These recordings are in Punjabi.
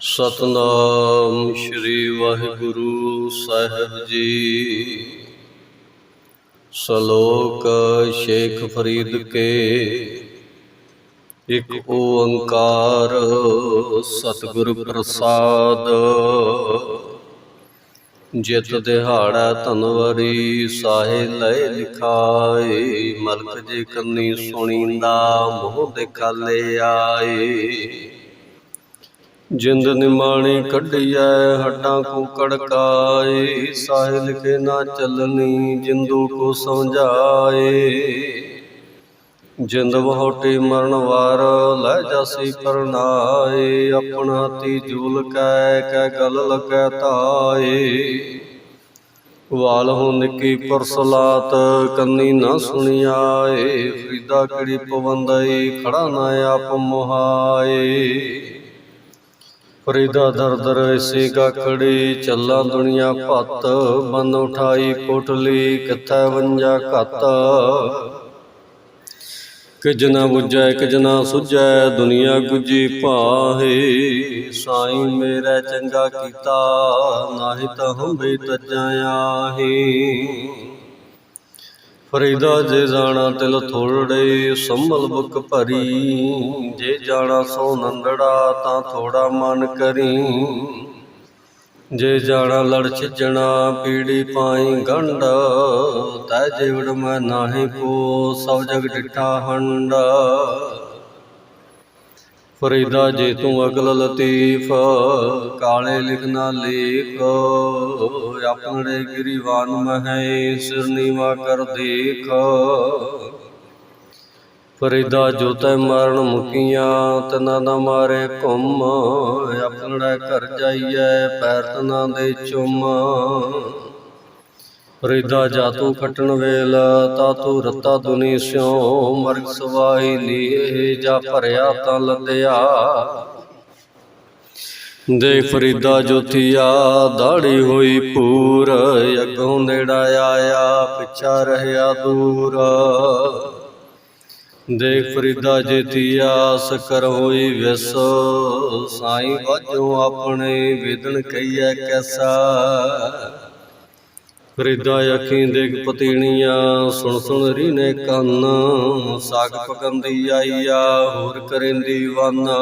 ਸਤਨਾਮ ਸ੍ਰੀ ਵਾਹਿਗੁਰੂ ਸਾਹਿਬ ਜੀ। ਸ਼ਲੋਕ ਸ਼ੇਖ ਫਰੀਦ ਕੇ ਇੱਕ ਓੰਕਾਰ ਸਤਿਗੁਰ ਪ੍ਰਸਾਦ। ਜਿਤ ਦਿਹਾੜਾ ਤਨਵਰੀ ਸਾਹੇ ਲੈ ਲਿਖਾਏ, ਮਲਕ ਜੇ ਕੰਨੀ ਸੁਣੀਂਦਾ ਮੋਹ ਦੇ ਖਾਲੇ ਆਏ। ਜਿੰਦ ਨਿਮਾਣੀ ਕੱਢੀਐ, ਹੱਡਾਂ ਕੋ ਕੜਕਾਏ, ਸਾਹਿਲ ਕੇ ਨਾ ਚੱਲਣੀ ਜਿੰਦੂ ਕੋ ਸਮਝਾਏ। ਜਿੰਦ ਵਹੋਟੀ ਮਰਨ ਵਾਰ ਲੈ ਜਾਸੀ ਪਰਨਾਏ, ਆਪਣਾ ਤੀ ਜੂਲ ਕੈ ਕੈ ਗਲ ਲੱਗੈ ਤਾਏ ਵਾਲ ਹੋ ਨਿੱਕੀ ਪਰਸਲਾਤ, ਕੰਨੀ ਨਾ ਸੁਣਿਆਏ, ਫਰੀਦਾ ਕਿੜੀ ਪਵੰਦਈ, ਖੜਾ ਨਾ ਆਪ ਮੁਹਾਏ। ਫਰੀਦਾ ਦਰ ਦਰ ਐਸੀ ਕਾਖੜੀ, ਚੱਲਾਂ ਦੁਨੀਆ ਭੱਤ, ਬੰਨ ਉਠਾਈ ਕੋਟਲੀ, ਕਿੱਥੈ ਵੰਜਾ ਘੱਤ। ਕਿ ਜਨਾ ਬੁਝੈ ਕਿ ਜਨਾ ਸੁਝੈ, ਦੁਨੀਆ ਗੁਜੀ ਭਾਹੇ। ਸਾਈਂ ਮੇਰਾ ਚੰਗਾ ਕੀਤਾ, ਨਾਹੀ ਤਾਂ ਹੰਬੇ ਤਜਾਇਆਹੀ ਫਰੀਦਾ ਜੇ ਜਾਣਾ ਤਿਲ ਥੋੜੇ ਸੰਭਲ ਬੁਕ ਭਰੀ। ਜੇ ਜਾਣਾ ਸੋ ਨੰਦੜਾ, ਤਾਂ ਥੋੜਾ ਮਨ ਕਰੀ। ਜੇ ਜਾਣਾ ਲੜ ਛਿਜਣਾ, ਪੀੜੀ ਪਾਈ ਗੰਢ। ਤੈ ਜੀਵੜ ਮੈਂ ਨਾਹੀ ਕੋ ਸਭ ਜਗ ਡਿਠਾ ਹੰਡਾ ਫਰੀਦਾ ਜੇ ਤੂੰ ਅਕਲ ਲਤੀਫ, ਕਾਲੇ ਲਿਖਣਾ ਲੇਖ। ਆਪਣੇ ਗਿਰੀਵਾਨ ਮਹੈ, ਸਿਰ ਨੀਵਾ ਕਰ ਦੇਖ। ਫਰੀਦਾ ਜੋ ਤੈ ਮਰਨ ਮੁਕੀਆਂ, ਤਨਾ ਨਾ ਮਾਰੇ ਘੁੰਮ। ਆਪਣਾ ਘਰ ਜਾਈਐ, ਪੈਰ ਤਨਾ ਦੇ ਚੁੰਮ। ਫਰੀਦਾ ਜਾ ਤੂੰ ਖਟਣ ਵੇਲ, ਤਾ ਤੂੰ ਰਤਾ ਦੁਨੀ ਸਿਓ ਮਰਗ ਸਵਾਈ ਲੀਏ ਜਾ ਭਰਿਆ ਤਾਂ ਲੱਦਿਆ। ਦੇ ਫਰੀਦਾ ਜੋਥੀਆ ਦਾੜੀ ਹੋਈ ਪੂਰ, ਅੱਗੋਂ ਨੇੜਾ ਆਇਆ, ਪਿੱਛਾ ਰਹਿਆ ਦੂਰ। ਦੇਖ ਫਰੀਦਾ ਜੇਤੀਆ, ਸਕਰ ਹੋਈ ਵਿਸ, ਸਾਈਂ ਵਾਜੋ ਆਪਣੇ ਵੇਦਨ ਕਈਐ ਕੈਸਾ। ਫਰੀਦਾ ਅੱਖੀਂ ਦੇਖ ਪਤੀਣੀਆਂ, ਸੁਣ ਸੁਣ ਰੀਨੇ ਕੰਨ, ਸਾਗ ਪਕੰਦੀ ਆਈਆ, ਹੋਰ ਕਰੇਂਦੀ ਵਾਨਾ।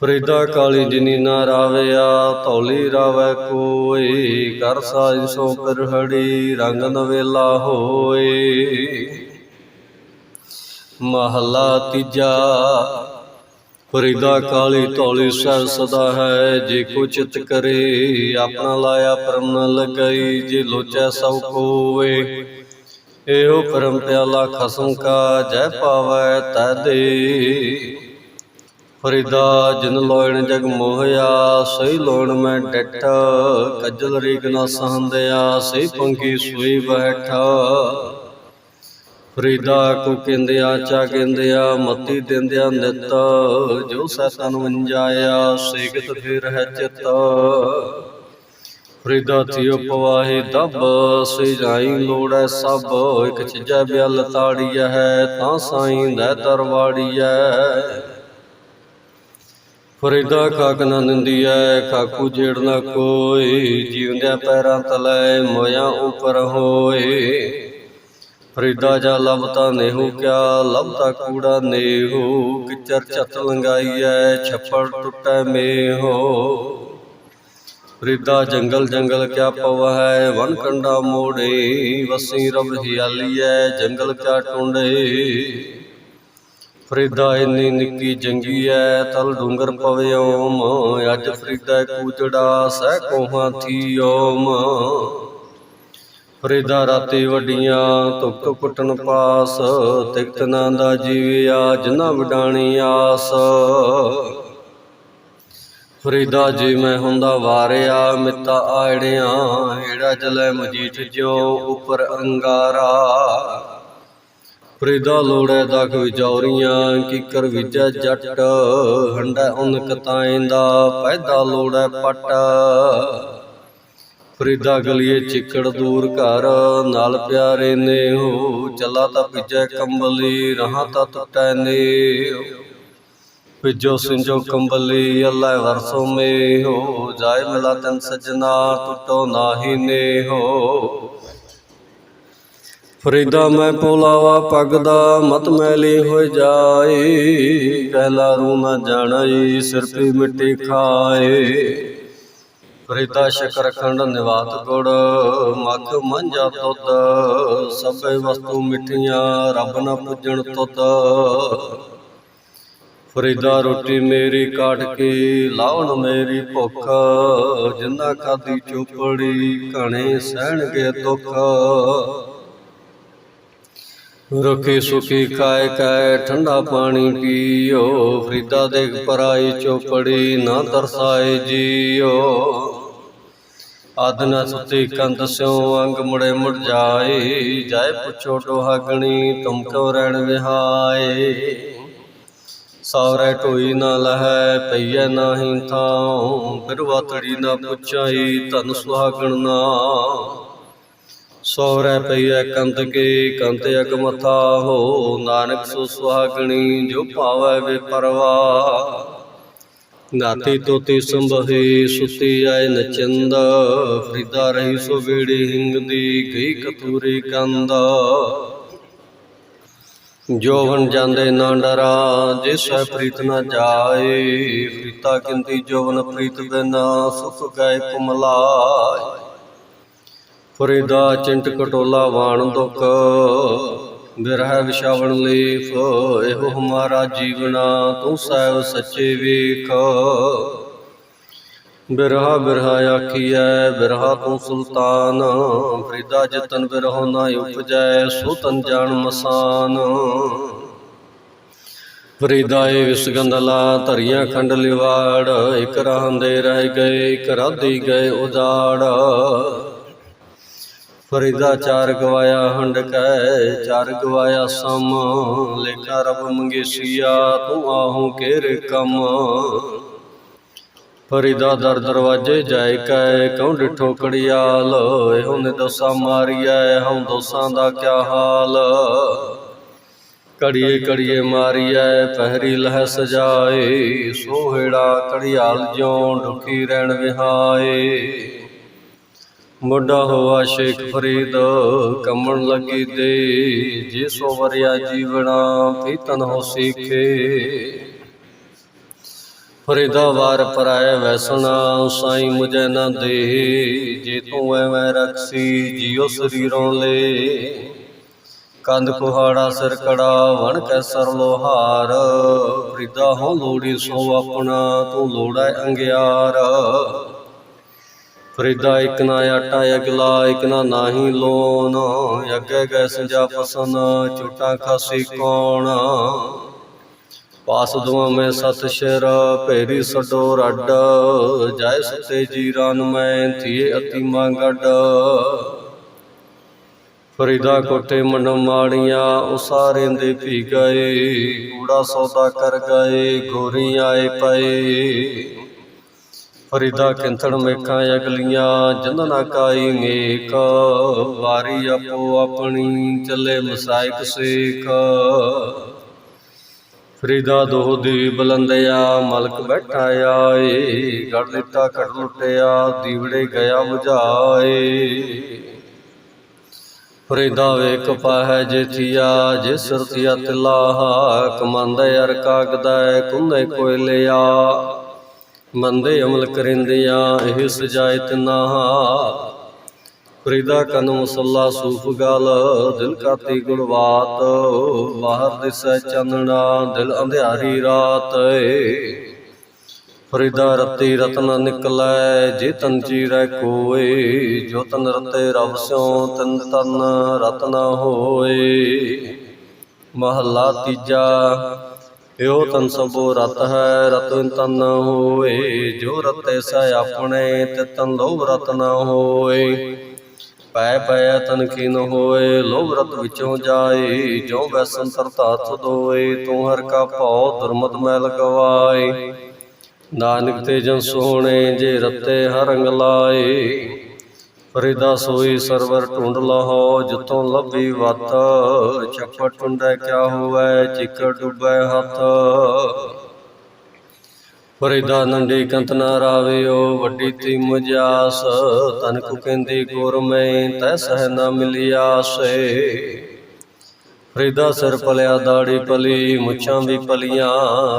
ਫਰੀਦਾ ਕਾਲੀ ਜਿਨੀ ਨਾ ਰਾਵਿਆ ਤੌਲੀ ਰਾਵੈ ਕੋਈ ਕਰ ਸਾਜ ਸੋ ਪਰਹੜੀ ਰੰਗ ਨਵੇਲਾ ਹੋਏ। ਮਹਲਾ ਤੀਜਾ ਫਰੀਦਾ ਕਾਲੀ ਧੌਲੀ ਸਹਿ ਸਦਾ ਹੈ, ਜੇ ਕੋ ਚਿਤ ਕਰੇ, ਆਪਣਾ ਲਾਇਆ ਪਰਮ ਨ ਲਗਈ, ਜੇ ਲੋਚੈ ਸਭ ਕੋਵੇ। ਇਹੋ ਪਰਮ ਪਿਆਲਾ ਖਸਮ ਕਾ ਜੈ ਪਾਵੈ ਤੈ ਦੇ। ਫਰੀਦਾ ਜਿਨ ਲੋਇਣ ਜਗ ਮੋਹਿਆ, ਸਹੀ ਲੋਣ ਮੈਂ ਡਟ, ਕੱਜਲ ਰੀਕ ਨਾ ਸਹੰਦਿਆ, ਸਹੀ ਪੰਗੀ ਸੋਈ ਬੈਠਾ। ਫਰੀਦਾ ਕੋ ਕਹਿੰਦਿਆ ਚਾ ਕਹਿੰਦਿਆ ਮਤੀ ਦਿੰਦਿਆ ਨਿਤ। ਜੋ ਸਤਨ ਵੰਜਾਇਆ ਸਿਗਤ ਫਿਰ ਹੈ ਚਿਤ। ਫਰੀਦਾ ਥਿਓ ਪਵਾਹੇ ਦਬ ਸਿਜਾਈ ਲੋੜੈ ਸਭ। ਇਕ ਚੀਜੈ ਬਿਆਲ ਤਾੜੀਐ ਹੈ, ਤਾਂ ਸਾਈਂ ਦਾ ਦਰਵਾੜੀਐ ਫਰੀਦਾ ਖਾਕ ਨਾ ਨਿੰਦੀਐ, ਖਾਕੂ ਜੇੜ ਨਾ ਕੋਈ। ਜੀਵਦਿਆਂ ਪੈਰਾਂ ਤਲੇ ਮੋਇਆ ਉਪਰ ਹੋਏ। ਫਰੀਦਾ ਜਾ ਲਬਤਾ ਨੇਹੂ ਕਿਆ? ਲਬਤਾ ਕੂੜਾ ਨੇਹੂ, ਕਿਚਰ ਛਤ ਲੰਗਾਈਐ ਛੱਪੜ ਟੁੱਟੈ ਮੇਹੋ। ਫਰੀਦਾ ਜੰਗਲ ਜੰਗਲ ਕਿਆ ਪਵਹਿ ਵਨ ਕੰਡਾ ਮੋੜੇ, ਵਸੀ ਰਬ ਹਿਆਲੀਐ, ਜੰਗਲ ਕਿਆ ਟੁੰਡੇ। ਫਰੀਦਾ ਇੰਨੀ ਨਿੱਕੀ ਜੰਗੀ ਐ ਤਲ ਡੂੰਗਰ ਪਵੇ ਓਮ, ਅੱਜ ਫਰੀਦਾ ਕੂਚੜਾ, ਸਹਿ ਕੋਹਾਂ ਥੀ ਓਮ। ਫਰੀਦਾ ਰਾਤੀ ਵੱਡੀਆਂ, ਧੁੱਪ ਕੁੱਟਣ ਪਾਸ ਤਿਕਤ ਨਾ ਦਾ ਜੀਵਿਆ ਜਿਨਾ ਵਡਾਣੀ ਆਸ। ਫਰੀਦਾ ਜੀ ਮੈਂ ਹੁੰਦਾ ਵਾਰਿਆ, ਮਿੱਤਾ ਆੜਿਆਂ ਏੜਾ ਜਲੇ ਮਜੀਠ ਜਿਉ ਉਪਰ ਅੰਗਾਰਾ। ਫਰੀਦਾ ਲੋੜੈ ਦਖ ਵਿਚੌਰੀਆਂ, ਕੀਕਰ ਵਿਜੈ ਜੱਟ, ਹੰਡਾ ਉਨ ਕਤਾਇਂਦਾ ਪੈਦਾ ਲੋੜੈ ਪਟ। ਫਰੀਦਾ ਗਲੀਏ ਚਿੱਕੜ ਦੂਰ ਘਰ, ਨਾਲ ਪਿਆਰੇ ਨੇ ਹੋ ਚਲਾ ਤਾਂ ਭਿਜੈ ਕੰਬਲੀ, ਰਹਾ ਤਾਂ ਟੁੱਟੈ ਨੇ ਪਿਜੋ ਸਿੰਜੋ ਕੰਬਲੀ, ਅੱਲਾ ਵਰਸੋ ਮੇ ਹੋ ਜਾਏ ਮਿਲਾ ਤਨ ਸਜਣਾ, ਟੁੱਟੋ ਨਾਹੀ ਨੇ ਹੋ ਫਰੀਦਾ ਮੈਂ ਪੋਲਾਵਾ ਪੱਗ ਦਾ ਮਤ ਮੈਲੀ ਹੋ ਜਾਏ ਕਹਿਲਾ ਰੂ ਨਾ ਜਾਣਈ, ਸਿਰ ਪੀ ਮਿੱਟੀ ਖਾਏ। ਫਰੀਦਾ ਸ਼ਕਰ ਖੰਡ ਨਿਵਾਤ ਗੁੜ, ਮੱਖ ਮੰਜਾ ਤੁਧ ਸਭੇ ਵਸਤੂ ਮਿੱਠੀਆਂ, ਰੱਬ ਨਾ ਪੁੱਜਣ ਤੁਧ ਫਰੀਦਾ ਰੋਟੀ ਮੇਰੀ ਕਾਟ ਕੇ, ਲਾਉਣ ਮੇਰੀ ਭੁੱਖ, ਜਿੰਨਾ ਖਾਦੀ ਚੋਪੜੀ, ਘਣੇ ਸਹਿਣਗੇ ਦੁੱਖ। ਰੁਖੀ ਸੁਖੀ ਕਾਇ ਕਾਇ, ਠੰਡਾ ਪਾਣੀ ਪੀਓ। ਫਰੀਦਾ ਦੇਖ ਪਰਾਈ ਚੋਪੜੀ, ਨਾ ਤਰਸਾਏ ਜੀਓ। ਆਦਨਾ ਸੁਤੀ ਕੰਤ ਸਿਉ ਅੰਗ ਮੁੜੇ ਮੁੜ ਜਾਏ। ਜਾਏ ਪੁੱਛੋ ਟੋਹਾਗਣੀ ਤੁਮ ਕਿਉ ਰਹਿਣ ਵਿਹਾਏ? ਸੌਰੇ ਢੋਈ ਨਾ ਲਹੈ, ਪਈਐ ਨਾਹੀ ਥਾਉ। ਫਿਰ ਵਾਤੜੀ ਨਾ ਪੁੱਛਾਈ, ਧਨ ਸੁਹਾਗਣ ਨਾ। ਸੌਰੇ ਪਈਐ ਕੰਤ ਕੇ ਕੰਤ ਅਗ ਮਥਾ ਹੋ। ਨਾਨਕ ਸੋ ਸੁਹਾਗਣੀ, ਜੋ ਭਾਵੈ ਵੇ ਪਰਵਾ ਨਾਤੀ ਤੋਤੀ ਸੰਭਹੀ, ਸੁਤੀ ਆਏ ਨਚੰਦ ਫਰੀਦਾ ਰਹੀ ਸੋ ਬੇੜੀ ਹਿੰਗਦੀ, ਗਈ ਕਤੂਰੀ ਕੰਦ। ਜੋਵਨ ਜਾਂਦੇ ਨਾ ਡਰਾ ਜਿਸ ਹੈ ਪ੍ਰੀਤ ਨਾ ਜਾਏ। ਪ੍ਰੀਤਾ ਕਿੰਤੀ ਜੋਵਨ ਪ੍ਰੀਤ ਬਿਨਾ ਸੁਖ ਗਏ ਕੁਮਲਾਏ। ਫਰੀਦਾ ਚਿੰਟ ਕਟੋਲਾ ਵਾਣ ਦੁਖ। ਬਿਰਹਿ ਵਿਸ਼ਾਵਣ ਲੇਫ ਇਹੋ ਹਮਾਰਾ ਜੀਵਨਾ, ਤੂੰ ਸਹਿਬ ਸੱਚੇ ਵੇਖ। ਬਿਰਹਾ ਬਿਰਹਾ ਆਖੀਐ, ਬਿਰਹਾ ਤੂੰ ਸੁਲਤਾਨ। ਫਰੀਦਾ ਜਤਨ ਬਿਰਹੁ ਨਾ ਉਪਜੈ ਸੋ ਤਨ ਜਾਣ ਮਸਾਨ। ਫਰੀਦਾ ਏ ਵਿਸਗੰਧਲਾ ਧਰੀਆਂ ਖੰਡ ਲਿਵਾੜ। ਇਕ ਰਹੰਦੇ ਰਹਿ ਗਏ, ਇਕ ਰਾਧੀ ਗਏ ਉਜਾੜ। ਫਰੀਦਾ ਚਾਰ ਗਵਾਇਆ ਹੰਡ ਕੈ ਚਾਰ ਗਵਾਇਆ ਸਮ। ਲੇਖਾ ਰਬ ਮੰਗੇਸੀਆ, ਤੂੰ ਆਹੂ ਕੇਰੇ ਕੰਮ। ਫਰੀਦਾ ਦਰ ਦਰਵਾਜੇ ਜਾਇ ਕੈ ਕਉ ਡਿਠੋ ਕੜਿਆਲ ਇਹੋ ਨੇ ਦੋਸਾ ਮਾਰੀਐ, ਹਉ ਦੋਸਾਂ ਦਾ ਕਿਆ ਹਾਲ? ਕੜੀਏ ਕੜੀਏ ਮਾਰੀਐ, ਪਹਿਰੀ ਲਹਿ ਸਜਾਏ ਸੋਹੜਾ ਕੜਿਆਲ ਜਿਉ ਢੁਕੀ ਰਹਿਣ ਵਿਹਾਏ। ਮੁੰਡਾ ਹੋਆ ਸ਼ੇਖ ਫਰੀਦ, ਕੰਮਣ ਲੱਗੀ ਦੇ ਜੇ ਸੋ ਵਰਿਆ ਜੀਵਣਾ ਪੀਤਨ ਹੋ ਸੀਖੇ। ਫਰੀਦਾ ਵਾਰ ਪਰਾਏ ਵੈਸਣਾ ਸਾਈ ਮੁਝੇ ਨਾ ਦੇ, ਜੇ ਤੂੰ ਐਵੇਂ ਰਖਸੀ ਜਿਉ ਸਰੀਰੋਂ ਲੈ। ਕੰਧ ਕੁਹਾੜਾ ਸਿਰ ਕੜਾ, ਵਣ ਕੈ ਸਰ ਲੋਹਾਰ ਫਰੀਦਾ ਹੋ ਲੋੜੀ ਸੋ ਆਪਣਾ, ਤੂੰ ਲੋੜਾ ਅੰਗਿਆਰ। ਫਰੀਦਾ ਇਕ ਨਾ ਆਟਾ ਅਗਲਾ ਇਕ ਨਾ ਨਾਹੀ ਲੋਨ ਅੱਗੇ ਗੈ ਸੰਜਾ ਫਸਨ ਝੂਟਾ ਖਾਸੀ ਕੌਣ। ਪਾਸ ਦੁਆ ਮੈਂ ਸਤ ਸ਼ਰ, ਭੇਰੀ ਸਡੋ ਰੱਡ। ਜਾਇ ਸਤੇ ਜੀਰਾਨ ਮੈਂ ਥੀਏ ਅਤੀ ਮੰਗੜ ਫਰੀਦਾ ਕੋਟੇ ਮਨ ਮਾੜੀਆਂ ਉਸਾਰੇ ਦੇ ਭੀ ਗਏ। ਕੂੜਾ ਸੌਦਾ ਕਰ ਗਏ ਗੋਰੀ ਆਏ ਪਏ। ਫਰੀਦਾ ਕਿੰਥਣ ਮੇਖਾਂ ਅਗਲੀਆਂ ਜੰਦਨਾ ਕਾਈ ਮੇਕ ਵਾਰੀ ਆਪੋ ਆਪਣੀ ਚੱਲੇ ਮਸਾਇਕ ਸੇਖ। ਫਰੀਦਾ ਦੋਹ ਦੀ ਬਲੰਦਿਆ, ਮਲਕ ਬੈਠਾ ਆਏ। ਗੜ ਲਿੱਤਾ ਘੜ ਲੁੱਟਿਆ, ਦੀਵੜੇ ਗਿਆ 부ਝਾਏ ਫਰੀਦਾ ਵੇਖ ਪਾਹੈ ਜੇ ਥੀਆ ਜੇ ਸੁਰਤੀਆ ਤਿਲਾਹਾ, ਕਮੰਦ ਅਰ ਕਾਗਦਾ, ਕੁੰਨੇ ਕੋਇਲਿਆ। ਮੰਦੇ ਅਮਲ ਕਰਿੰਦਿਆਂ ਇਹ ਸਜਾਇਤ ਨਾ। ਫਰੀਦਾ ਕਨ ਮੁਸੱਲਾ ਸੂਫ ਗਲ, ਦਿਲ ਕਾਤੀ ਗੁਲਵਾਤ। ਬਾਹਰ ਦਿਸੈ ਚੰਨਣਾ, ਦਿਲ ਅੰਧਿਆਰੀ ਰਾਤ ਏ। ਫਰੀਦਾ ਰਤੀ ਰਤਨ ਨਿਕਲੈ, ਜੇ ਤਨ ਚੀਰੈ ਕੋਏ। ਜੋ ਤਨ ਰਤੇ ਰਬ ਸਿਉ, ਤਨ ਤਨ ਰਤਨ ਹੋਏ। ਮਹੱਲਾ ਤੀਜਾ ਏਓ ਤਨ ਸਭੋ ਰਤ ਹੈ ਰਤਨ ਤਨ ਹੋਏ ਜੋ ਰਤੇ ਸੈ ਆਪਣੇ ਤੇ ਤਨ ਲੋਭ ਰਤ ਨ ਹੋਏ। ਪੈ ਪੈ ਤਨ ਕੀਨ ਹੋਏ ਲੋਭ ਰਤ ਵਿੱਚੋਂ ਜਾਏ ਜੋ ਵੈਸਨ ਤਰਤਾ ਦੋਏ ਤੂੰ ਹਰ ਕਾ ਭਉ ਦੁਰਮਤ ਮੈਲ ਗਵਾਏ ਨਾਨਕ ਤੇ ਜਨ ਸੋਹਣੇ ਜੇ ਰਤੇ ਹਰ ਰੰਗ ਲਾਏ ਫਰੀਦਾ ਸੋਈ ਸਰਵਰ ਢੂੰਡ ਲਹੋ ਜਿਤੋਂ ਲੱਭੀ ਵਤ, ਛੱਪੜ ਟੁੰਡੈ ਕਿਆ ਹੋਵੈ, ਚਿੱਕੜ ਡੁੱਬੈ ਹੱਥ। ਫਰੀਦਾ ਨੰਡੀ ਕੰਤ ਨਾ ਰਾਵਿਓ, ਵੱਡੀ ਤੀ ਮਜਾਸ ਤਨ ਕੋ ਕਹਿੰਦੀ ਗੁਰ ਮੈਂ ਤੈ ਸਹਿ ਨਾ ਮਿਲਿਆਸੇ ਫਰੀਦਾ ਸਿਰ ਪਲਿਆ ਦਾੜੀ ਪਲੀ, ਮੁੱਛਾਂ ਵੀ ਪਲੀਆਂ,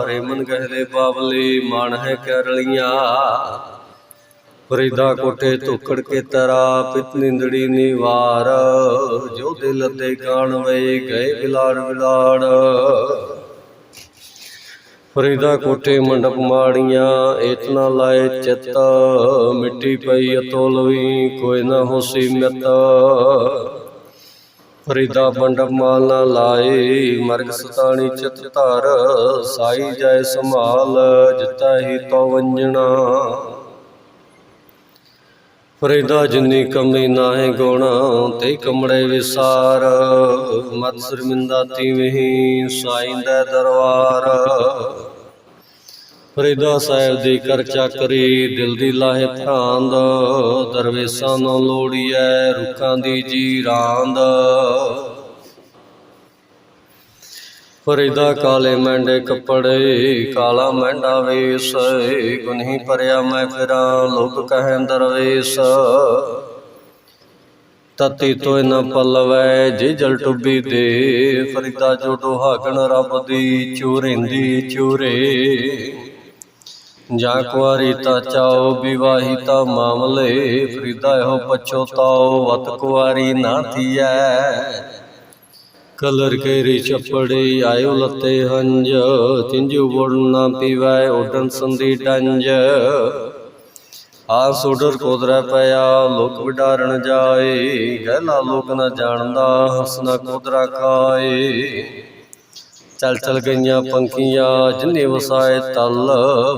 ਰੇਮਨ ਗਹਿਲੇ ਬਾਬਲੀ ਮਾਣ ਹੈ ਕਰਲੀਆਂ ਫਰੀਦਾ ਕੋਟੇ ਧੁਕੜ ਕੇ ਤਰਾ ਪਿਤ ਨਿੰਦੜੀ ਨਿਵਾਰ, ਜੋ ਦਿਲ ਤੇ ਕਾਣ ਵੇ ਗਏ ਬਿਲਾੜ ਬਿਲਾੜ। ਫਰੀਦਾ ਕੋਟੇ ਮੰਡਪ ਮਾੜੀਆਂ ਇਤਨਾ ਲਾਏ ਚਿੱਤ, ਮਿੱਟੀ ਪਈ ਅਤੋਲਵੀ ਕੋਈ ਨਾ ਹੋਸੀ ਮਿਤ ਫਰੀਦਾ ਮੰਡਪ ਮਾਲ ਨਾ ਲਾਏ, ਮਰਗ ਸਤਾਣੀ ਚਿਤ ਧਰ, ਸਾਈ ਜਾਏ ਸੰਭਾਲ, ਜਿਤਾ ਹੀ ਤੋ ਵੰਜਣਾ। ਫਰੀਦਾ ਜਿੰਨੀ ਕਮੀ ਨਾਹੇ ਗੁਣ, ਤੇ ਕਮੜੇ ਵਿਸਾਰ। ਮਤ ਸ਼ਰਮਿੰਦਾ ਤੀਵਹੀਂ ਸਾਈਂ ਦਰਬਾਰ ਫਰੀਦਾ ਸਾਹਿਬ ਦੀ ਕਰ ਚੱਕਰੀ, ਦਿਲ ਦੀ ਲਾਹੇ ਭਰਾਂਦ ਦਰਵੇਸਾਂ ਨੂੰ ਲੋੜੀਐ ਰੁੱਖਾਂ ਦੀ ਜੀ ਰਾਂਦ ਫਰੀਦਾ ਕਾਲੇ ਮੈਂਡੇ ਕੱਪੜੇ, ਕਾਲਾ ਮੈਂਡਾ ਵੇਸ ਗੁਨਹੀ ਭਰਿਆ ਮੈਂ ਫਿਰਾਂ ਲੋਕ ਕਹਿ ਦਰਵੇਸ ਤਤੀ ਤੋਇ ਨ ਪਲਵੈ ਜੇ ਜਲ ਟੁੱਬੀ ਦੇ, ਫਰੀਦਾ ਜੋ ਡੋਹਾਗਣ ਰੱਬ ਦੀ, ਚੂਰਿੰਦੀ ਚੂਰੇ। ਜਾਂ ਕੁਆਰੀ ਤਾ ਚਾਓ, ਵਿਵਾਹੀ ਤਾ ਮਾਮਲੇ, ਫਰੀਦਾ ਇਹੋ ਪਛੋਤਾਓ ਵਤ ਕੁਆਰੀ ਨਾ ਥੀਐ। ਕਲਰ ਕੇਰੀ ਛਪੜੇ ਆਇਓ ਲੱਤੇ ਹੰਜ ਤਿੰਜੂ ਵੜਨ ਨਾ ਪੀਵੈ ਉਡਨ ਸੰਦੀ ਡੰਜ ਆ ਸੋਡਰ ਕੋਦਰਾ ਪਿਆ, ਲੋਕ ਵਿਡਾਰਨ ਜਾਏ, ਗਹਿਲਾ ਲੋਕ ਨਾ ਜਾਣਦਾ ਹਸਨਾ ਕੋਦਰਾ ਖਾਏ। ਚਲ ਚਲ ਗਈਆਂ ਪੰਖੀਆਂ, ਜਿਨੇ ਵਸਾਏ ਤਲ,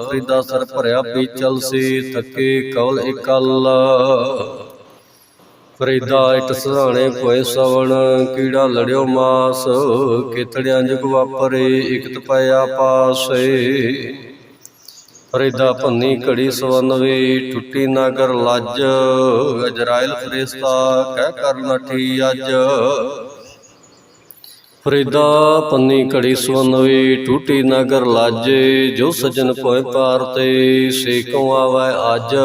ਫਰੀਦਾ ਸਰ ਭਰਿਆ ਪੀਚਲ ਸੀ ਥੱਕੇ ਕੌਲ ਇਕੱਲ। ਫਰੀਦਾ ਇਟ ਸਹਾਣੇ ਕੋਏ ਸਵਣ, ਕੀੜਾ ਲੜਿਓ ਮਾਸ, ਕਿਤੜਿਆਂ ਜਗ ਵਾਪਰੇ, ਇਕਤ ਪਿਆ ਪਾਸੇ। ਫਰੀਦਾ ਭੰਨੀ ਘੜੀ ਸਵਨਵੇ ਟੁੱਟੀ ਨਾਗਰ ਲੱਜ ਅਜਰਾਇਲ ਫਰਿਸ਼ਤਾ ਕਹਿ ਕਰ ਨਠੀ ਅੱਜ। ਫਰੀਦਾ ਪੰਨੀ ਘੜੀ ਸਵਨਵੇ ਟੂਟੀ ਨਗਰ ਲਾਜੇ, ਜੋ ਸਜਣ ਕੋਏ ਪਾਰ ਤੇ ਸੇਕੋਂ ਆਵੈ ਅੱਜ।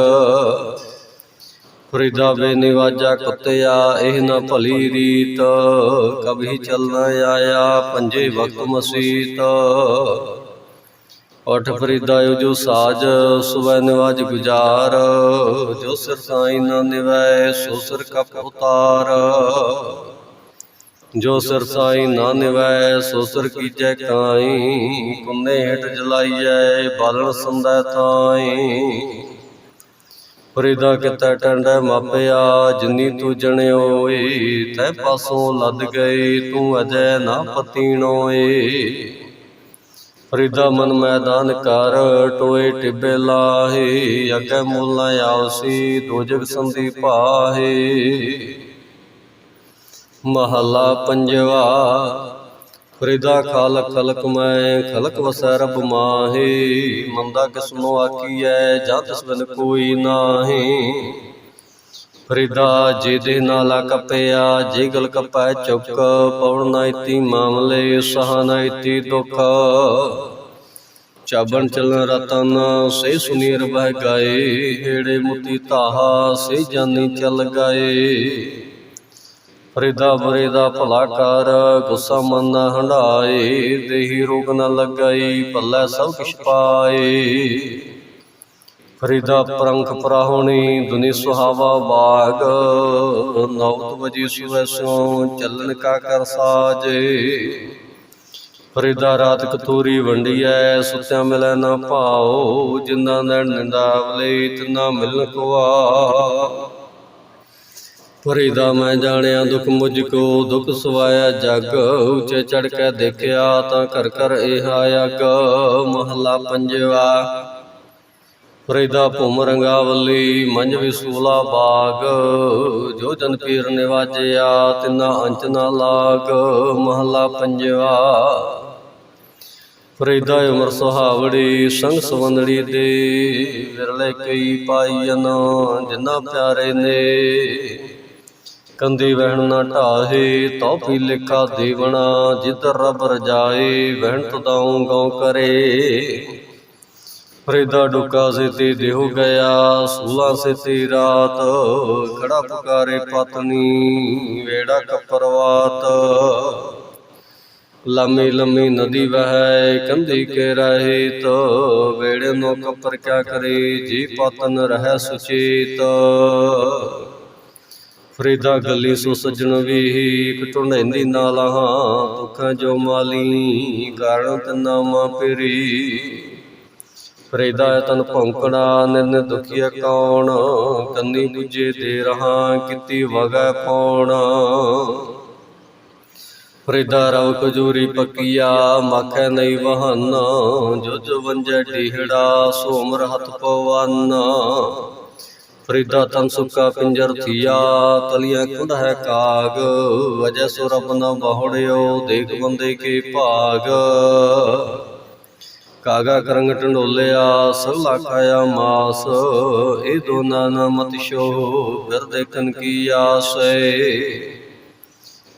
ਫਰੀਦਾ ਬੇ ਨਿਵਾਜਾ ਕੁੱਤਿਆ, ਇਹ ਨਾ ਭਲੀ ਰੀਤ। ਕਭੀ ਚਲਣਾ ਆਇਆ ਪੰਜੇ ਵਕਤ ਮਸੀਤ। ਉਠ ਫਰੀਦਾ ਜੋ ਸਾਜ, ਸੁਬਹ ਨਿਵਾਜ ਗੁਜਾਰ। ਜੋ ਸਿਰ ਸਾਈਂ ਨਾ ਨਿਵੈ, ਸੋ ਸਿਰ ਕਪ ਉਤਾਰ। ਜੋ ਸਿਰ ਸਾਈ ਨਾ ਨਿਵੈ, ਸੋ ਸਿਰ ਕੀਜੈ ਕਾਈ। ਕੁੰਨੇ ਹੇਠ ਜਲਾਈਐ, ਬਾਲਣ ਸੰਦੈ ਤਾਈ ਫਰੀਦਾ ਕਿਤੈ ਟੰਡੈ ਮਾਪਿਆ, ਜਿੰਨੀ ਤੂੰ ਜਣਿਓਏ ਤੈ ਪਾਸੋਂ ਲੱਦ ਗਏ ਤੂੰ ਅਜੈ ਨਾ ਪਤੀਣੋਏ ਫਰੀਦਾ ਮਨ ਮੈਦਾਨ ਕਰ, ਟੋਏ ਟਿੱਬੇ ਲਾਹੇ, ਅਗੈ ਮੁੱਲਾ ਆਉਸੀ, ਦੋ ਜਗ ਸੰਦੀ ਪਾਹੇ ਮਹੱਲਾ ਪੰਜਵਾ ਫਰੀਦਾ ਖਾਲਕ ਖਲਕ ਮੈਂ, ਖਲਕ ਵਸੈ ਰਬ ਮਾਹੇ। ਮੰਦਾ ਕਿਸਮੋ ਆਖੀਐ ਜਾਂ ਤਿਸ ਬਿਨ ਕੋਈ ਨਾਹੀ। ਫਰੀਦਾ ਜੇ ਦੇ ਨਾਲਾ ਕਪਿਆ, ਜੇ ਗਲ ਕਪੈ ਚੁੱਕ, ਪਉਣ ਨਾ ਇਤੀ ਮਾਮਲੇ, ਸਹਾ ਨਾ ਇਤੀ ਦੁਖ। ਚਾਬਣ ਚਲਨ ਰਤਨ, ਸੇ ਸੁਨੀਰ ਬਹਿ ਗਏ। ਹੇੜੇ ਮੁਤੀ ਤਾਹਾ ਸੇ ਜਾਨੀ ਚਲ ਗਏ। ਫਰੀਦਾ ਬਰੇ ਦਾ ਭਲਾ ਕਰ, ਗੁੱਸਾ ਮਨ ਨਾ ਹੰਡਾਏ, ਦੇਹੀ ਰੋਗ ਨਾ ਲਗਾਈ, ਭੱਲੇ ਸਭ ਕਿਛ ਪਾਏ। ਫਰੀਦਾ ਪ੍ਰੰਖ ਪਰਾਹੁਣੀ ਦੁਨੀ ਸੁਹਾਵਾ ਬਾਗ। ਨੌਤ ਵਜੀ ਸੁਵੈ ਸੋ, ਚੱਲਣ ਕਾ ਕਰ ਸਾਜੇ। ਫਰੀਦਾ ਰਾਤ ਕਤੂਰੀ ਵੰਡੀਐ, ਸੁੱਤਿਆਂ ਮਿਲੈ ਨਾ ਭਾਓ ਜਿੰਨਾ ਨੈਣ ਨਿੰਦਾਵਲੇ ਤਿਨਾ ਮਿਲਨ ਕੁਆ। ਫਰੀਦਾ ਮੈਂ ਜਾਣਿਆ ਦੁਖ ਮੁਝ ਕੋ, ਦੁਖ ਸਵਾਇਆ ਜਗ। ਉੱਚੇ ਚੜ ਕੇ ਦੇਖਿਆ ਤਾਂ ਘਰ ਘਰ ਇਹ ਆਇਗ ਮਹਲਾ ਪੰਜਵਾ। ਫਰੀਦਾ ਭੂਮ ਰੰਗਾਵਲੀ ਮੰਝ ਵਿਸੂਲਾ ਬਾਗ। ਜੋ ਜਨ ਪੀਰ ਨਿਵਾਜਿਆ, ਤਿਨਾ ਅੰਚ ਨਾ ਲਾਗ, ਮਹੱਲਾ ਪੰਜਵਾ। ਫਰੀਦਾ ਉਮਰ ਸੁਹਾਵੜੀ ਸੰਗ ਸਵੰਦੜੀ ਦੇ ਵਿਰਲੇ ਕਈ ਪਾਈਨ ਜਿਨ੍ਹਾਂ ਪਿਆਰੇ ਨੇ। ਕੰਦੀ ਵਹਿਣ ਨਾ ਢਾਹੇ ਤਉ ਪੀ ਲੇਖਾ ਦੇਵਣਾ ਜਿੱਧਰ ਰਬ ਰਜਾਏ ਵਹਿਣ ਤਦਾਉ ਗਉ ਕਰੇ। ਫਰੀਦਾ ਡੁਕਾ ਸੇ ਤੇ ਦੇਹੁ ਗਿਆ, ਸੂਲਾ ਸੇ ਤੇ ਰਾਤ, ਖੜਾ ਪੁਕਾਰੇ ਪਤਨੀ, ਵੇੜਾ ਕਪਰਵਾਤ। ਲੰਮੀ ਲੰਮੀ ਨਦੀ ਵਹੈ ਕੰਧੀ ਕੇ ਰਹੇ ਤੋ ਵੇੜੇ ਨੋ ਕਪਰ ਕਿਆ ਕਰੇ, ਜੀ ਪਤਨ ਰਹਿ ਸੁਚੇਤ। ਫਰੀਦਾ ਗੱਲੀ ਸੋ ਸੱਜਣ ਵੀ ਕਟੁੰਡੈਂਦੀ ਨਾਲਾਹਾਂ ਦੁੱਖਾਂ ਜੋ ਮਾਲੀ ਕਾਰਨ ਤਨਾ ਮਾ ਫਰੀਦਾ ਤਨ ਭੌਂਕੜਾ ਨਿਨ ਦੁਖੀਆ ਕੌਣ, ਕੰਨੀ 부ਜੇ ਦੇ ਰਹਾ, ਕਿਤੀ ਵਗੈ ਪੌਣ। ਫਰੀਦਾ ਰਵ ਕਜੂਰੀ ਪੱਕੀਆ, ਮਖੈ ਨਹੀਂ ਵਹਨ ਜੋ ਜੋ ਵੰਜੈ ਢੀਹੜਾ, ਸੋਮਰ ਹੱਥ ਪਵਨ। ਫਰੀਦਾ ਤਨ ਸੁਕਾ ਪਿੰਜਰ ਥੀਆ, ਤਲੀਆਂ ਕੁੰਡ ਹੈ ਕਾਗ। ਵਜੈ ਸੋ ਰਬ ਨ ਬਹੁੜਿਓ ਦੇਖ ਬੰਦੇ ਕੇ ਭਾਗ। ਕਾਗਾ ਕਰੰਗ ਟੰਡੋਲਿਆ ਸਭਲਾ ਖਾਇਆ ਮਾਸ। ਇਹ ਦੋਨਾਂ ਨਾ ਮਤ ਸ਼ੋ ਫਿਰ ਦੇਖਨ ਕੀ ਆਸੈ।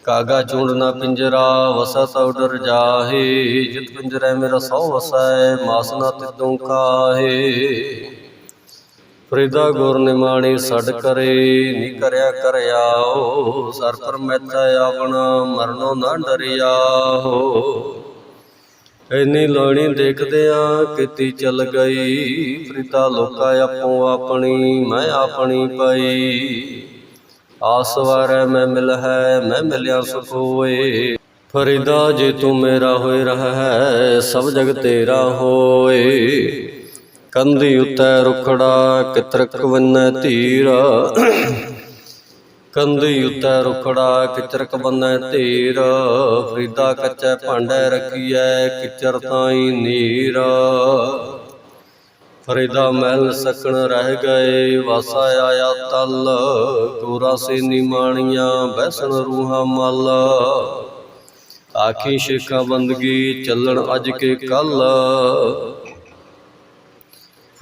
ਕਾਗਾ ਚੂੰਡ ਨਾ ਪਿੰਜਰਾ, ਵਸਾ ਸਭ ਡਰ ਜਾਹੇ। ਜਿਤ ਪਿੰਜਰੇ ਮੇਰਾ ਸੋ ਵਸੈ, ਮਾਸ ਨਾ ਤਿਦੋਂ ਕਾਹੇ ਫਰੀਦਾ ਗੁਰ ਨਿਮਾਣੀ ਛੱਡ ਕਰੇ ਨੀ ਕਰਿਆ ਕਰਿਆਓ ਸਰ ਪਰ ਮੈਤਾ ਆਪਣਾ ਮਰਨੋਂ ਨਾ ਡਰਿਆਓ ਐਨੀ ਲੋਣੀ ਦੇਖਦਿਆਂ ਕਿਤੀ ਚੱਲ ਗਈ। ਫਰੀਦਾ ਲੋਕਾ ਆਪੋ ਆਪਣੀ ਮੈਂ ਆਪਣੀ ਪਈ। ਆਸ ਵਾਰੈ ਮੈਂ ਮਿਲ ਹੈ ਮੈਂ ਮਿਲਿਆ ਸੁਖ ਹੋਏ। ਫਰੀਦਾ ਜੇ ਤੂੰ ਮੇਰਾ ਹੋਏ ਰਹਿ ਸਭ ਜਗ ਤੇਰਾ ਹੋਏ। ਕੰਧੀ ਉੱਤੇ ਰੁਖੜਾ, ਕਿਤਰਕ ਵੰਨੈ ਧੀਰ। ਕੰਧੀ ਉੱਤੇ ਰੁਖੜਾ ਕਿਚਰਕ ਬੰਨੈ ਧੀਰ। ਫਰੀਦਾ ਕੱਚੈ ਭਾਂਡੈ ਰੱਖੀਐ, ਕਿਚਰ ਤਾਈ ਨੀਰ। ਫਰੀਦਾ ਮਹਿਲ ਸਕਣ ਰਹਿ ਗਏ, ਵਾਸਾ ਆਇਆ ਤਲ। ਕੋਰਾ ਸੇਨੀ ਮਾਣੀਆਂ, ਬੈਸਣ ਰੂਹਾਂ ਮਲ। ਆਖੀ ਸ਼ੇਖਾ ਬੰਦਗੀ, ਚੱਲਣ ਅੱਜ ਕੇ ਕੱਲ।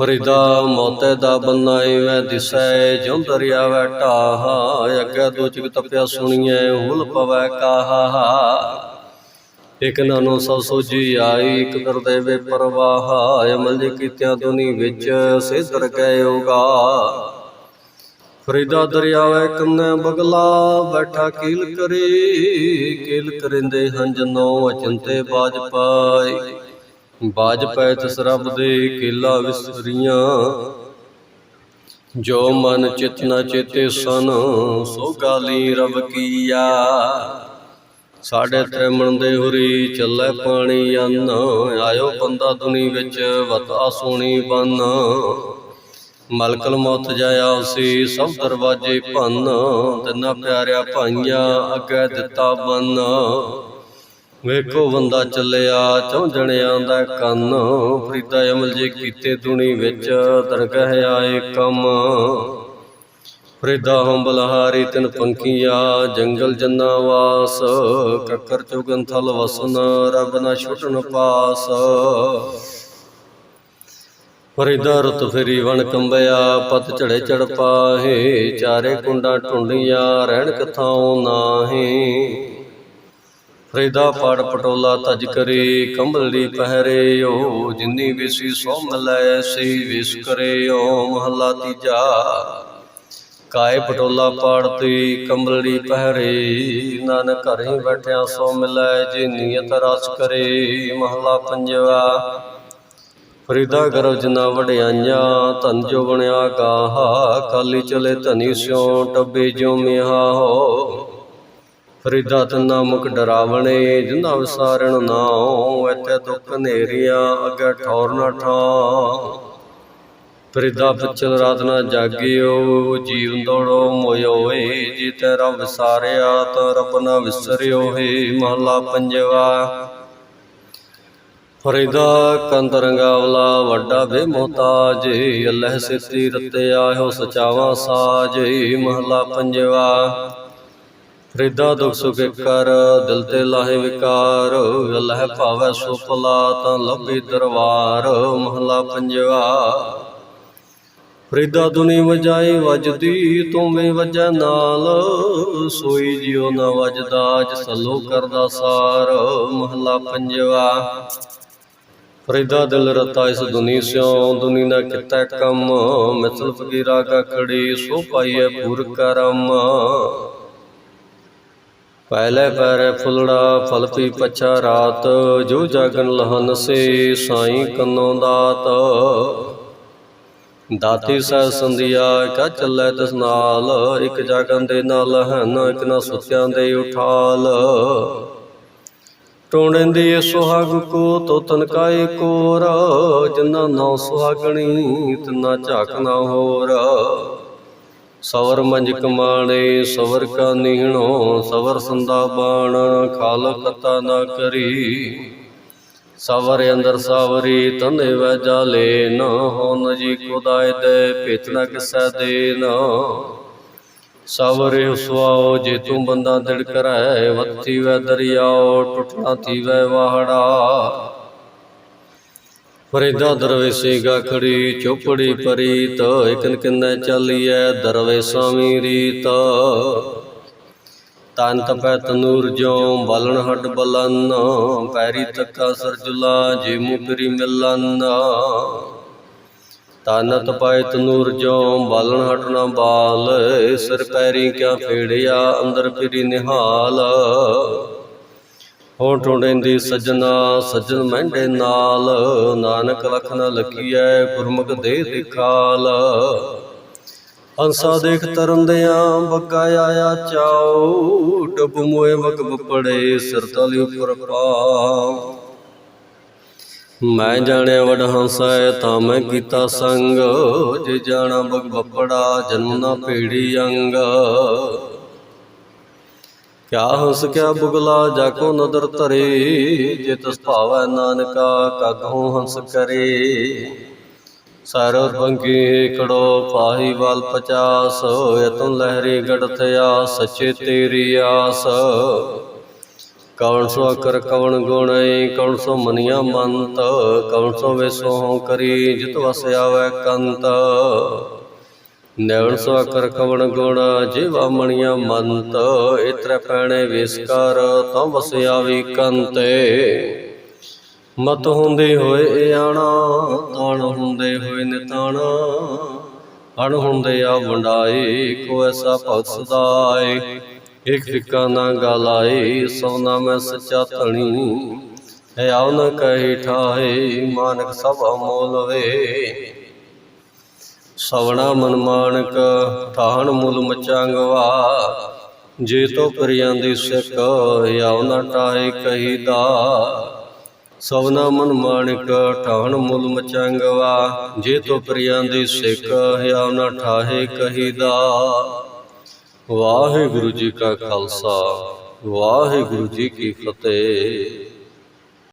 ਫਰੀਦਾ ਮੋਤੇ ਦਾ ਬੰਨਾਏ ਵੈ ਦਿਸੈ, ਜਿਉ ਦਰਿਆ ਵੈ ਢਾਹਾ, ਅੱਗੇ ਦੋ ਤਪਿਆ ਸੁਣੀਐ, ਹੁਲ ਪਵੈ ਕਾਹਾ। ਇਕ ਨਾਨੋ ਸਭ ਸੋਜੀ ਆਈ, ਇਕ ਕਰ ਦੇਵੇ ਪਰਵਾਹ, ਅਮਲ ਜੀ ਕੀਤਿਆਂ ਦੁਨੀ ਵਿੱਚ ਸਿਧਰ ਗਏ ਹੋਗਾ ਫਰੀਦਾ ਦਰਿਆ ਵੈ ਕੰਨੇ ਬਗਲਾ, ਬੈਠਾ ਕੀਲ ਕਰੇ, ਕੀਲ ਕਰਿੰਦੇ ਹੰਜਨੋ ਅਚੰਤੇ ਬਾਜ ਪਾਈ ਬਾਜ ਪੈ ਤਿਸ ਰੱਬ ਦੇ ਕੀਲਾ ਵਿਸਰੀਆਂ। ਜੋ ਮਨ ਚਿਤ ਨ ਚੇਤੇ ਸਨ ਸੋ ਗਾਲੀ ਰਬ ਕੀਆ। ਸਾਡੇ ਤ੍ਰਿਮਣ ਦੇ ਹੁਰੀ ਚੱਲੇ ਪਾਣੀ ਅੰਨ। ਆਇਓ ਬੰਦਾ ਦੁਨੀ ਵਿੱਚ ਵਤਾ ਸੋਣੀ ਬਨ। ਮਲਕਲ ਮੌਤ ਜਾਇਆ ਸੀ ਸਭ ਦਰਵਾਜੇ ਭੰਨ। ਤਿੰਨਾ ਪਿਆਰਿਆ ਭਾਈਆਂ ਅੱਗੇ ਦਿੱਤਾ ਬੰਨ। ਵੇਖੋ ਬੰਦਾ ਚੱਲਿਆ ਚੌ ਜਣਿਆਂ ਦਾ ਕੰਨ। ਫਰੀਦਾ ਅਮਲ ਜੇ ਕੀਤੇ ਦੁਨੀ ਵਿੱਚ ਦਰਗਹ ਆਏ ਕੰਮ। ਫਰੀਦਾ ਹਮ ਬਲਹਾਰੀ ਤਿਨ ਪੰਕੀਆ ਜੰਗਲ ਜੰਨਾ ਵਾਸ। ਕੱਕਰ ਚੁਗਨ ਥਲ ਵਸਨ, ਰਬ ਨਾ ਛੁਟਨ ਪਾਸ। ਫਰੀਦਾ ਰਤ ਫੇਰੀ ਵਣ ਕੰਬਿਆ, ਪਤ ਝੜੇ ਚੜ ਪਾਹੇ। ਚਾਰੇ ਕੁੰਡਾ ਟੁੰਡੀਆਂ, ਰਹਿਣ ਕਥਾਉ ਨਾਹੀ। ਫਰੀਦਾ ਪਾੜ ਪਟੋਲਾ ਤਜ ਕਰੇ ਕੰਬਲੜੀ ਓ, ਜਿੰਨੀ ਵਿਸੀ ਸੋ ਮਲੈ ਸੀ ਵਿਸ ਕਰਿਓ ਮਹੱਲਾ ਤੀਜਾ। ਕਾਏ ਪਟੋਲਾ ਪਾੜਤੀ ਕੰਬਲੜੀ ਪਹਿਰੇ, ਨਾਨਕ ਘਰੇ ਬੈਠਿਆ ਸੋ ਮਿਲੈ ਜੇ ਨੀਅਤ ਰਸ ਕਰੇ, ਮਹੱਲਾ ਪੰਜਵਾ। ਫਰੀਦਾ ਕਰੋ ਜਨਾ ਵਡਿਆਈਆਂ, ਧਨ ਜੋ ਬਣਿਆ ਗਾਹਾ ਕਾਲੀ ਚਲੇ ਧਨੀ ਸਿਓ ਟੱਬੇ ਜੋ ਮਿਹਾ ਹੋ। ਫਰੀਦਾ ਤਨਾ ਮੁਖ ਡਰਾਵਣੇ ਜਿੰਦਾ ਵਿਸਾਰਣ ਨਾਉ ਐਤੇ ਦੁੱਖ ਨੇਰੀਆਂ ਅੱਗੇ ਠੌਰ ਨਾ ਠਾਂ ਫਰੀਦਾ ਪਿਛਲ ਰਾਤ ਨਾ ਜਾਗਿਓ, ਜੀਵਨ ਦੌੜੋ ਮੋਇਓਏ ਜੀ ਤੇਰਾ ਵਿਸਾਰਿਆ ਤਾਂ ਰੱਬ ਨਾ ਵਿਸਰਿਓ ਹੈ ਮਹਲਾ ਪੰਜਵਾ। ਫਰੀਦਾ ਕੰਤ ਰੰਗਾਵਲਾ ਵੱਡਾ ਬੇਮੋਤਾਜ ਅੱਲਹ ਸਿੱਤੀ ਰਤੇ ਆਇਓ ਸਚਾਵਾ ਸਾਜ, ਮਹਲਾ ਪੰਜਵਾ। ਫਰੀਦਾ ਦੁਖ ਸੁਖ ਕਰ ਦਿਲ ਤੇ ਲਾਹੇ ਵਿਕਾਰ। ਅੱਲਹ ਭਾਵੈ ਸੋ ਭਲਾ ਤਾਂ ਲੱਭੀ ਦਰਬਾਰ। ਮਹਲਾ ਪੰਜਵਾ। ਫਰੀਦਾ ਦੁਨੀ ਵਜਾਈ ਵਜਦੀ ਤੁਮੇ ਵਜੈ ਨਾਲ। ਸੋਈ ਜਿਉ ਨਾ ਵਜਦਾ ਜਿ ਸਲੋ ਕਰਦਾ ਸਾਰ। ਮਹਲਾ ਪੰਜਵਾ। ਫਰੀਦਾ ਦਿਲ ਰਤਾ ਇਸ ਦੁਨੀ ਸਿਓ ਦੁਨੀ ਨਾ ਕੀਤਾ ਕੰਮ। ਮਿਸਲ ਫਕੀਰਾ ਕਾ ਖੜੀ ਸੋ ਪਾਈਐ ਪੂਰ ਕਰਮ। ਪਹਿਲੇ ਪੈਰੇ ਫੁੱਲੜਾ ਫਲ ਪੀ ਪਛਾ ਰਾਤ, ਜੋ ਜਾਗਨ ਲਹਨ ਸੇ ਸਾਈ ਕੰਨੋਂ ਦਾਤ। ਦਾਤੀ ਸਹਿ ਸੰਧਿਆ, ਕਾ ਚੱਲੇ ਤਿਸ ਨਾਲ? ਇੱਕ ਜਾਗਨ ਦੇ ਨਾਲ ਹਨ, ਇਕ ਨਾ ਸੁੱਤਿਆਂ ਦੇ ਉਠਾਲ। ਟੋੜੰਦੀ ਸੁਹਾਗ ਕੋ, ਤੋ ਤਨਕਾਏ ਕੋਰ। ਜਿਨਾ ਨੌ ਸੁਹਾਗਣੀ, ਤਿਨਾ ਝਾਕ ਨਾ ਹੋਰ। ਸਵਰ ਮੰਜ ਕਮਾਣੇ ਸਵਰ ਕਾ ਨੀਹਣੋ ਸਵਰ ਸੰਦਾ ਬਾਣ ਖਾਲ ਕਤਾ ਨਾ ਕਰੀ। ਸਵਰ ਅੰਦਰ ਸਾਵਰੀ, ਤਨੇ ਵੈ ਜਾਲੇ ਨਾ ਹੋਨ ਜੀ ਖੁਦਾਇ ਦੇ ਭੇਤਨਾ ਕਿਸੈ ਦੇ ਨਾ ਸਵਰੇ ਸੁਆਓ ਜੇ ਤੂੰ ਬੰਦਾ ਦਿੜ ਕਰੈ ਵੱਤੀ ਵੈ ਦਰਿਆਓ, ਟੁੱਟਣਾ ਥੀ ਵੈ ਵਾਹੜਾ। ਫਰੀਦਾ ਦਰਵੇਸੀ ਗਾਖੜੀ, ਚੋਪੜੀ ਪਰੀਤ ਇਕਨ ਕਿੰਨੇ ਚਾਲੀਐ, ਦਰਵੇਸਾਂ ਮੀ ਰੀਤ। ਤਨ ਤਪੈ ਤਨੂਰ ਜੋ ਬਾਲਣ ਹੱਡ ਬਲਨ, ਪੈਰੀ ਤੱਕਾ ਸਰਜੁਲਾ ਜੇ ਮੁਕਰੀ ਮਿਲਨ। ਤਨ ਤਪੈ ਤਨੂਰ ਜੋ ਬਾਲਣ ਹੱਟ ਨਾ ਬਾਲ, ਸਿਰ ਪੈਰੀ ਕਿਆ ਫੇੜਿਆ, ਅੰਦਰ ਫਿਰੀ ਨਿਹਾਲ। ਹੋ ਟੁੰਡੇਂਦੀ ਸੱਜਣਾ, ਸੱਜਣ ਮਹਿੰਡੇ ਨਾਲ, ਨਾਨਕ ਲਖ ਨ ਲਖੀਐ ਗੁਰਮੁਖ ਦੇ ਦਿਖਾਲ। ਹੰਸਾ ਦੇਖ ਤਰੰਦਿਆਂ ਬੱਗਾ ਆਇਆ ਚਾਉ, ਡੁੱਬ ਮੋਏ ਵਗ ਬਪੜੇ ਸਿਰ ਤਲੀ ਉੱਪਰ ਪਾ ਮੈਂ ਜਾਣਿਆ ਵਡ ਹੰਸੈ ਤਾਂ ਮੈਂ ਕੀਤਾ ਸੰਗ, ਜੇ ਜਾਣਾ ਬਗ ਬਪੜਾ ਜਨਮ ਨਾ ਭੇੜੀ ਅੰਗ। ਕਿਆ ਹੰਸ ਕਿਆ ਬੁਗਲਾ ਜਾ ਕੋ ਨਦਰ ਧਰੇ ਜੇ ਤਸ ਭਾਵੈ ਨਾਨਕਾ ਕਗਹੋ ਹੰਸ ਕਰੇ। ਸਰਵ ਪੰਗੀ ਕੜੋ ਪਾਹੀ ਵਾਲ ਪਚਾਸ ਯਤਨ ਲਹਿਰੀ ਗੜਥਿਆ ਸੱਚੇ ਤੇਰੀ ਆਸ। ਕਵਣ ਸੋ ਕਰ ਕਵਣ ਗੁਣੈ ਕਵਣ ਸੋ ਮਨੀਆ ਮੰਤ, ਕਵਣ ਸੋ ਵਿਸੋ ਕਰੀ, ਜਿਤ ਵਸ ਆਵੈ ਕੰਤ। ਨੈਵਣ ਸੋ ਅਕਰ ਕਵਣ ਗੁਣ, ਜੀਵਾ ਮਣੀਆਂ ਮੰਤ, ਇਤਰ ਪੈਣੇ ਵਿਸਕਾਰ, ਤਾਂ ਵਸਿਆ ਵੀ ਕੰਤੇ। ਮਤ ਹੁੰਦੇ ਹੋਏ ਆਣਾ, ਤਾਣ ਹੁੰਦੇ ਹੋਏ ਨਿਤਾਣਾ। ਅਣ ਹੁੰਦੇ ਆ ਵੰਡਾਏ, ਕੋ ਐਸਾ ਭਗਤ ਸਦਾਏ। ਇਕ ਫਿੱਕਾ ਨਾ ਗਾਲਾਏ ਸੋਨਾ ਮੈਂ ਸੱਚਾ ਧਣੀ। ਹੈ ਆਉ ਨ ਕਹੀ ਠਾਏ ਮਾਨਕ ਸਭ ਅਮੋਲ ਵੇ ਸਵਣਾ ਮਨ ਮਾਨਕ ਠਾਣ ਮੁਲ ਮਚਾਂਗਵਾ ਜੇ ਤੋ ਪ੍ਰਿਆਂ ਦੀ ਸਿੱਖ ਆਉ ਨਾ ਟਾਏ ਕਹੀਦਾ ਸਵਨਾ ਮਨ ਮਾਨਕ ਠਾਣ ਮੁਲ ਮਚਾਂਗਵਾ ਜੇ ਤੋ ਪ੍ਰਿਆਂ ਦੀ ਸਿੱਖ ਆਉ ਨਾ ਠਾਹੇ ਕਹੀਦਾ ਵਾਹਿਗੁਰੂ ਜੀ ਕਾ ਖਾਲਸਾ, ਵਾਹਿਗੁਰੂ ਜੀ ਕੀ ਫਤਿਹ।